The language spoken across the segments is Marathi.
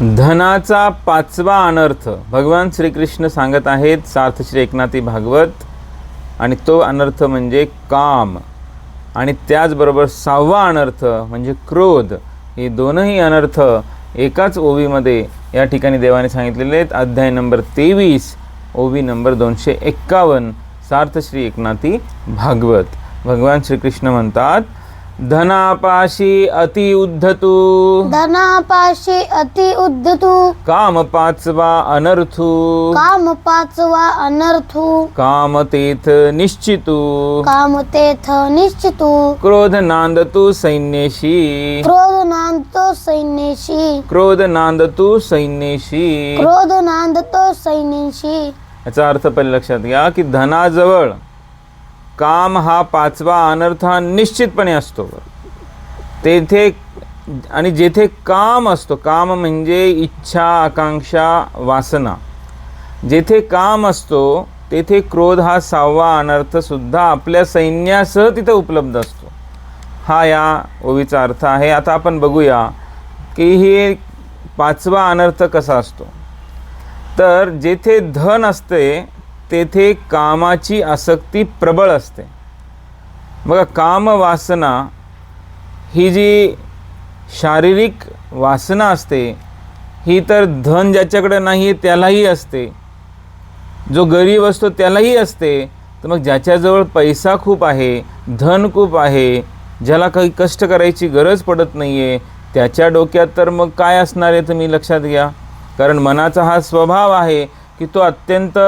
धनाचा पाचवा अनर्थ. भगवान श्रीकृष्ण सांगत आहेत सार्थ श्री एकनाथी भागवत आणि तो अनर्थ म्हणजे काम. आणि त्याचबरोबर सहावा अनर्थ म्हणजे क्रोध. हे दोनही अनर्थ एकाच ओवीमध्ये या ठिकाणी देवाने सांगितलेले आहेत. अध्याय नंबर तेवीस ओवी नंबर दोनशे एक्कावन्न सार्थ श्री एकनाथी भागवत. भगवान श्रीकृष्ण म्हणतात धनापाशी अति उद्धतू। धनापाशी अति उद्धतू। काम पाचवा अनर्थू। काम पाचवा अनर्थू। काम तेथ निश्चितू। काम तेथ निश्चितू। क्रोध नांदतू सैन्यशी। क्रोध नांदतो सैन्याशी। क्रोध नांदतू सैन्यशी। क्रोध नांदतो सैन्याशी। याचा अर्थ पहिले लक्षात घ्या की धनाजवळ काम हा पाचवा अनर्थ हा निश्चितपणे असतो तेथे आणि जेथे काम असतो काम म्हणजे इच्छा आकांक्षा वासना. जेथे काम असतो तेथे क्रोध हा सहावा अनर्थसुद्धा आपल्या सैन्यासह तिथं उपलब्ध असतो. हा या ओवीचा अर्थ आहे. आता आपण बघूया की हे पाचवा अनर्थ कसा असतो. तर जेथे धन असते तेथे कामाची आसक्ती प्रबळ असते. बघा काम वासना ही जी शारीरिक वासना असते ही तर धन ज्याच्याकडे नाही त्यालाही असते. जो गरीब असतो त्यालाही असते. तर मग ज्याच्याजवळ पैसा खूप आहे धन खूप आहे ज्याला काही कष्ट करायची गरज पडत नाही आहे त्याच्या डोक्यात तर मग काय असणार आहे तुम्ही लक्षात घ्या. कारण मनाचा हा स्वभाव आहे की तो अत्यंत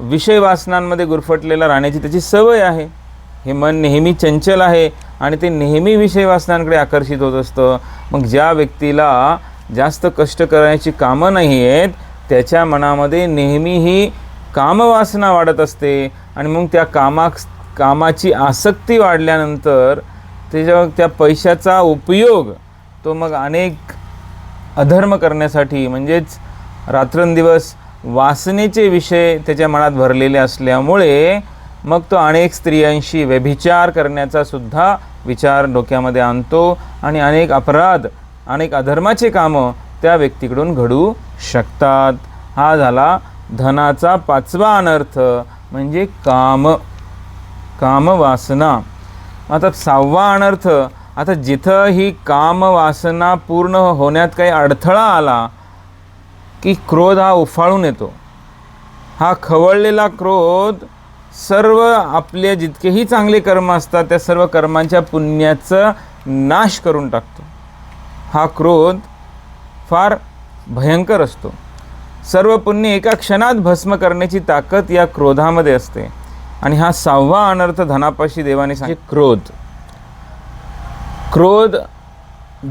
विषय वासनांमध्ये गुरफटलेला राहण्याची त्याची सवय आहे. हे मन नेहमी चंचल आहे आणि ते नेहमी विषय वासनांकडे आकर्षित होत असतं. मग ज्या व्यक्तीला जास्त कष्ट करायची कामं नाही आहेत त्याच्या मनामध्ये नेहमी ही कामवासना वाढत असते आणि मग त्या कामा कामाची आसक्ती वाढल्यानंतर त्याच्या त्या पैशाचा उपयोग तो मग अनेक अधर्म करण्यासाठी म्हणजेच रात्रंदिवस वासनेचे विषय त्याच्या मनात भरलेले असल्यामुळे मग तो अनेक स्त्रियांशी व्यभिचार करण्याचा सुद्धा विचार डोक्यामध्ये आणतो आणि अनेक अपराध अनेक अधर्माचे कामं त्या व्यक्तीकडून घडू शकतात. हा झाला धनाचा पाचवा अनर्थ म्हणजे काम कामवासना. आता सहावा अनर्थ आता जिथं ही कामवासना पूर्ण होण्यात काही अडथळा आला की क्रोध हा उफाळून येतो. हा खवळलेला क्रोध सर्व आपले जितकेही चांगले कर्म असतात त्या सर्व कर्मांच्या पुण्याचं नाश करून टाकतो. हा क्रोध फार भयंकर असतो. सर्व पुण्य एका क्षणात भस्म करण्याची ताकद या क्रोधामध्ये असते. आणि हा सहावा अनर्थ धनापाशी देवाने सांगितले. म्हणजे क्रोध. क्रोध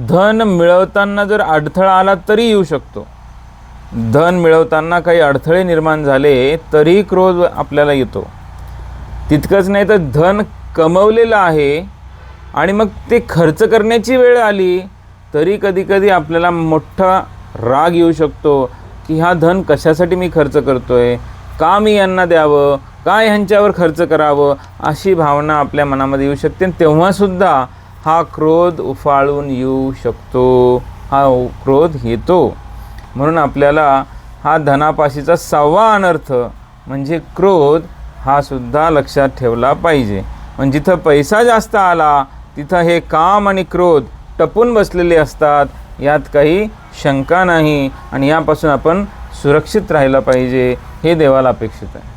धन मिळवताना जर अडथळा आला तरी येऊ शकतो. धन मिळवताना काही अडथळे निर्माण झाले तरी क्रोध आपल्याला येतो. तितकंच नाही तर धन कमवलेलं आहे आणि मग ते खर्च करण्याची वेळ आली तरी कधीकधी आपल्याला मोठा राग येऊ शकतो की हा धन कशासाठी मी खर्च करतो आहे का मी यांना द्यावं? का ह्यांच्यावर खर्च करावं? अशी भावना आपल्या मनामध्ये येऊ शकते. आणि तेव्हासुद्धा हा क्रोध उफाळून येऊ शकतो. हा क्रोध येतो. म्हणून आपल्याला हा धनापाशीचा सहावा अनर्थ म्हणजे क्रोध हा सुद्धा लक्षात ठेवला पाहिजे. म्हणजे जिथं पैसा जास्त आला तिथं हे काम आणि क्रोध टपून बसलेले असतात यात काही शंका नाही आणि यापासून आपण सुरक्षित राहिला पाहिजे हे देवाला अपेक्षित आहे.